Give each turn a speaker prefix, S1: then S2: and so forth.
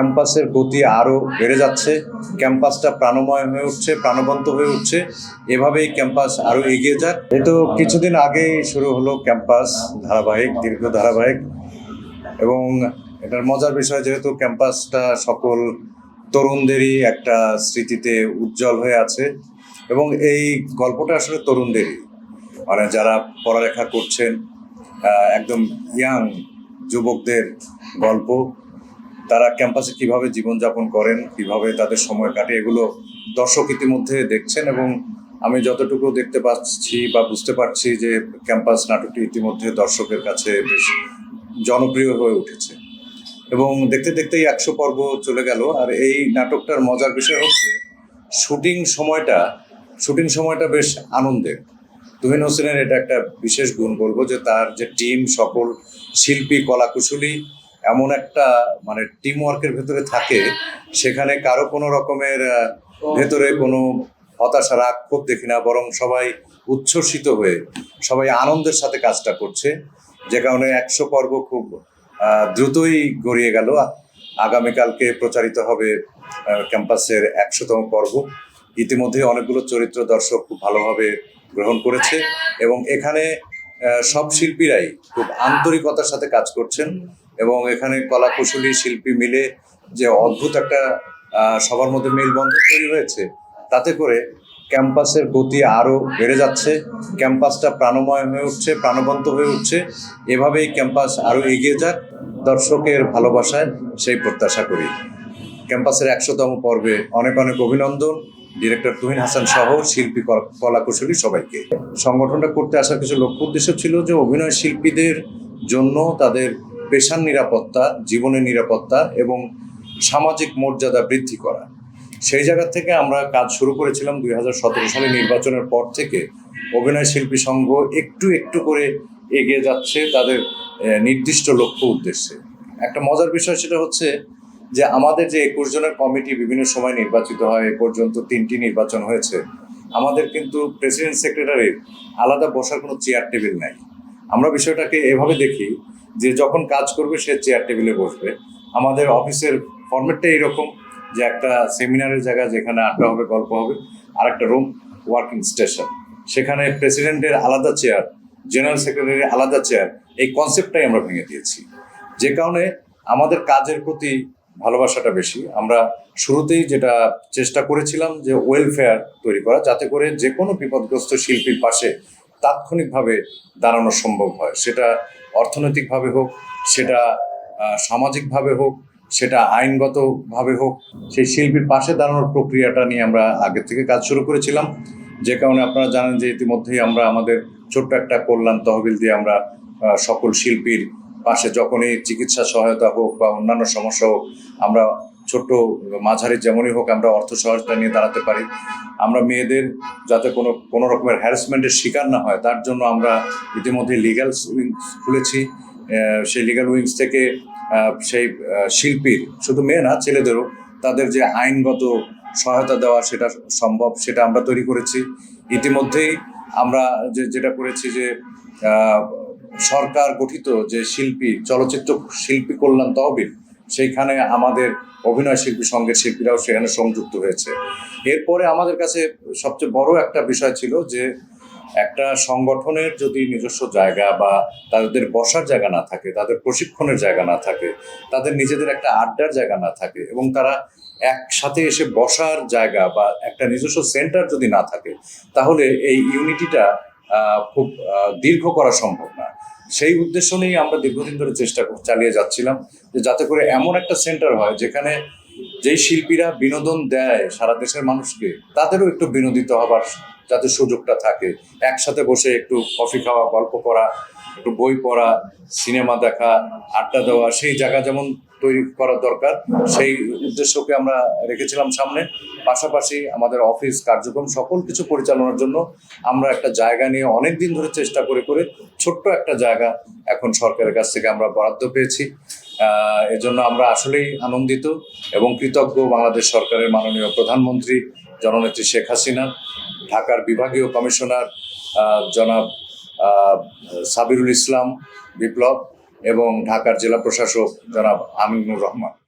S1: ক্যাম্পাসের গতি আরও বেড়ে যাচ্ছে, ক্যাম্পাসটা প্রাণময় হয়ে উঠছে, প্রাণবন্ত হয়ে উঠছে। এভাবেই ক্যাম্পাস আরও এগিয়ে যাক। এই তো কিছুদিন আগেই শুরু হলো ক্যাম্পাস ধারাবাহিক, দীর্ঘ ধারাবাহিক। এবং এটার মজার বিষয় যেহেতু ক্যাম্পাসটা সকল তরুণদেরই একটা স্মৃতিতে উজ্জ্বল হয়ে আছে। এবং এই গল্পটা আসলে তরুণদেরই। মানে যারা পড়ালেখা করছেন একদম ইয়াং যুবকদের গল্প। তারা ক্যাম্পাসে কীভাবে জীবনযাপন করেন, কীভাবে তাদের সময় কাটে এগুলো দর্শক ইতিমধ্যে দেখছেন এবং আমি যতটুকু দেখতে পাচ্ছি বা বুঝতে পারছি যে ক্যাম্পাস নাটকটি ইতিমধ্যে দর্শকের কাছে বেশ জনপ্রিয় হয়ে উঠেছে। এবং দেখতে দেখতেই একশো পর্ব চলে গেল। আর এই নাটকটার মজার বিষয় হচ্ছে, শুটিং সময়টা শুটিং সময়টা বেশ আনন্দের। তুহিন হোসেনের এটা একটা বিশেষ গুণ বলব যে তার যে টিম, সকল শিল্পী, কলাকুশলী এমন একটা মানে টিম ওয়ার্কের ভেতরে থাকে, সেখানে কারও কোনো রকমের ভেতরে কোনো হতাশা, রাগ, ক্ষোভ দেখি না, বরং সবাই উচ্ছ্বসিত হয়ে সবাই আনন্দের সাথে কাজটা করছে, যে কারণে একশো পর্ব খুব দ্রুতই গড়িয়ে গেল। আগামীকালকে প্রচারিত হবে ক্যাম্পাসের একশোতম পর্ব। ইতিমধ্যে অনেকগুলো চরিত্র দর্শক খুব ভালোভাবে গ্রহণ করেছে এবং এখানে সব শিল্পীরাই খুব আন্তরিকতার সাথে কাজ করছেন। এবং এখানে কলাকুশলী শিল্পী মিলে যে অদ্ভুত একটা সবার মধ্যে মেলবন্ধন তৈরি হয়েছে, তাতে করে ক্যাম্পাসের গতি আরও বেড়ে যাচ্ছে, ক্যাম্পাসটা প্রাণময় হয়ে উঠছে, প্রাণবন্ত হয়ে উঠছে, এভাবেই ক্যাম্পাস আরও এগিয়ে যাক, দর্শকের ভালোবাসায় সেই প্রত্যাশা করি। ক্যাম্পাসের একশোতম পর্বে অনেক অনেক অভিনন্দন, ডিরেক্টর তুহিন হাসান সহ শিল্পী কলা- কলাকুশলী সবাইকে। সংগঠনটা করতে আসার কিছু লক্ষ্য উদ্দেশ্য ছিল যে অভিনয় শিল্পীদের জন্য তাদের পেশার নিরাপত্তা, জীবনের নিরাপত্তা এবং সামাজিক মর্যাদা বৃদ্ধি করা। সেই জায়গা থেকে আমরা কাজ শুরু করেছিলাম দুই হাজার সতেরো সালে নির্বাচনের পর থেকে। অভিনয় শিল্পী সংঘ একটু একটু করে এগিয়ে যাচ্ছে তাদের নির্দিষ্ট লক্ষ্য উদ্দেশ্যে। একটা মজার বিষয় সেটা হচ্ছে যে আমাদের যে একুশ জনের কমিটি বিভিন্ন সময় নির্বাচিত হয়, এ পর্যন্ত তিনটি নির্বাচন হয়েছে। আমাদের কিন্তু প্রেসিডেন্ট সেক্রেটারির আলাদা বসার কোনো চেয়ার টেবিল নাই। আমরা বিষয়টাকে এভাবে দেখি যে যখন কাজ করবে সে চেয়ার টেবিলে বসবে। আমাদের অফিসের ফরম্যাটটা এইরকম যে একটা সেমিনারের জায়গা যেখানে আড্ডা হবে, গল্প হবে, আর একটা রুম ওয়ার্কিং স্টেশন সেখানে প্রেসিডেন্টের আলাদা চেয়ার জেনারেল সেক্রেটারির আলাদা চেয়ার এই কনসেপ্টটাই আমরা ভেঙে দিয়েছি। যে কারণে আমাদের কাজের প্রতি ভালোবাসাটা বেশি। আমরা শুরুতেই যেটা চেষ্টা করেছিলাম যে ওয়েলফেয়ার তৈরি করা, যাতে করে যে কোনো বিপদগ্রস্ত শিল্পীর পাশে তাৎক্ষণিকভাবে দাঁড়ানো সম্ভব হয়। সেটা অর্থনৈতিকভাবে হোক, সেটা সামাজিকভাবে হোক, সেটা আইনগতভাবে হোক, সেই শিল্পীর পাশে দাঁড়ানোর প্রক্রিয়াটা নিয়ে আমরা আগে থেকে কাজ শুরু করেছিলাম। যে কারণে আপনারা জানেন যে ইতিমধ্যেই আমরা আমাদের ছোট্ট একটা কল্যাণ তহবিল দিয়ে আমরা সকল শিল্পীর পাশে যখনই চিকিৎসা সহায়তা হোক বা অন্যান্য সমস্যা হোক, আমরা ছোট্ট মাঝারি যেমনই হোক আমরা অর্থ সহায়তা নিয়ে দাঁড়াতে পারি। আমরা মেয়েদের যাতে কোনো কোনো রকমের হ্যারাসমেন্টের শিকার না হয়, তার জন্য আমরা ইতিমধ্যে লিগ্যাল উইংস খুলেছি। সেই লিগ্যাল উইংস থেকে সেই শিল্পীর শুধু মেয়ে না, ছেলেদেরও তাদের যে আইনগত সহায়তা দেওয়া সেটা সম্ভব, সেটা আমরা তৈরি করেছি। ইতিমধ্যেই আমরা যে, যেটা করেছি যে সরকার গঠিত যে শিল্পী, চলচ্চিত্র শিল্পী কল্যাণ তহবিল সেইখানে আমাদের অভিনয় শিল্পী সঙ্গের শিল্পীরাও সেখানে সংযুক্ত হয়েছে। এরপরে আমাদের কাছে সবচেয়ে বড় একটা বিষয় ছিল যে, একটা সংগঠনের যদি নিজস্ব জায়গা বা তাদের বসার জায়গা না থাকে, তাদের প্রশিক্ষণের জায়গা না থাকে, তাদের নিজেদের একটা আড্ডার জায়গা না থাকে এবং তারা একসাথে এসে বসার জায়গা বা একটা নিজস্ব সেন্টার যদি না থাকে, তাহলে এই ইউনিটিটা খুব দীর্ঘ করা সম্ভব না। সেই উদ্দেশ্য নিয়েই আমরা দীর্ঘদিন ধরে চেষ্টা চালিয়ে যাচ্ছিলাম যে যাতে করে এমন একটা সেন্টার হয় যেখানে যেই শিল্পীরা বিনোদন দেয় সারা দেশের মানুষকে, তাদেরও একটু বিনোদিত হবার যাতে সুযোগটা থাকে। একসাথে বসে একটু কফি খাওয়া, গল্প করা একটু বই পড়া, সিনেমা দেখা, আড্ডা দেওয়া, সেই জায়গা যেমন তৈরি করা দরকার, সেই উদ্দেশ্যকে আমরা রেখেছিলাম সামনে। পাশাপাশি আমাদের অফিস কার্যক্রম, সকল কিছু পরিচালনার জন্য আমরা একটা জায়গা নিয়ে অনেক দিন ধরে চেষ্টা করে করে ছোট্ট একটা জায়গা এখন সরকারের কাছ থেকে আমরা বরাদ্দ পেয়েছি। এজন্য আমরা আসলেই আনন্দিত এবং কৃতজ্ঞ বাংলাদেশ সরকারের মাননীয় প্রধানমন্ত্রী জননেত্রী শেখ হাসিনা, ঢাকার বিভাগীয় কমিশনার জনাব সাবিরুল ইসলাম বিপ্লব এবং ঢাকার জেলা প্রশাসক জনাব আমিনুর রহমান।